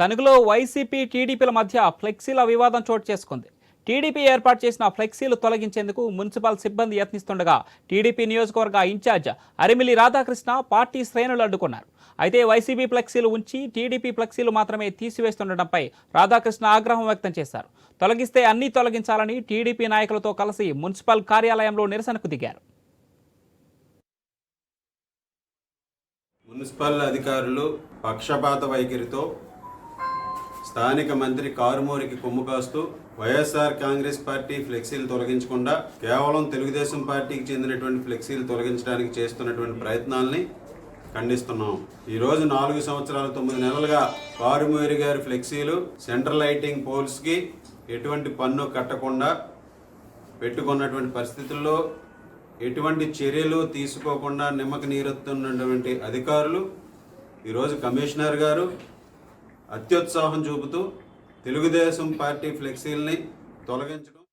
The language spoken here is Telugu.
తణుకులో వైసీపీ టీడీపీల మధ్య ఫ్లెక్సీల వివాదం చోటు చేసుకుంది. టీడీపీ ఏర్పాటు చేసిన ఫ్లెక్సీలు తొలగించేందుకు మున్సిపల్ సిబ్బంది యత్నిస్తుండగా టీడీపీ నియోజకవర్గ ఇన్ఛార్జ్ అరిమిలి రాధాకృష్ణ పార్టీ శ్రేణులు అడ్డుకున్నారు. అయితే వైసీపీ ఫ్లెక్సీలు ఉంచి టీడీపీ ఫ్లెక్సీలు మాత్రమే తీసివేస్తుండటంపై రాధాకృష్ణ ఆగ్రహం వ్యక్తం చేశారు. తొలగిస్తే అన్నీ తొలగించాలని టీడీపీ నాయకులతో కలిసి మున్సిపల్ కార్యాలయంలో నిరసనకు దిగారు. మున్సిపల్ అధికారులు పక్షపాత వైఖరితో స్థానిక మంత్రి కారుమూరికి కొమ్ము కాస్తూ వైఎస్ఆర్ కాంగ్రెస్ పార్టీ ఫ్లెక్సీలు తొలగించకుండా కేవలం తెలుగుదేశం పార్టీకి చెందినటువంటి ఫ్లెక్సీలు తొలగించడానికి చేస్తున్నటువంటి ప్రయత్నాల్ని ఖండిస్తున్నాం. ఈ రోజు నాలుగు సంవత్సరాల తొమ్మిది నెలలుగా కారుమూరి గారి ఫ్లెక్సీలు సెంట్రల్ లైటింగ్ పోల్స్కి ఎటువంటి పన్ను కట్టకుండా పెట్టుకున్నటువంటి పరిస్థితుల్లో ఎటువంటి చర్యలు తీసుకోకుండా నిమ్మక నీరెత్తున్నటువంటి అధికారులు ఈరోజు కమిషనర్ గారు అత్యుత్సాహం చూపుతూ తెలుగుదేశం పార్టీ ఫ్లెక్సీల్ని తొలగించడం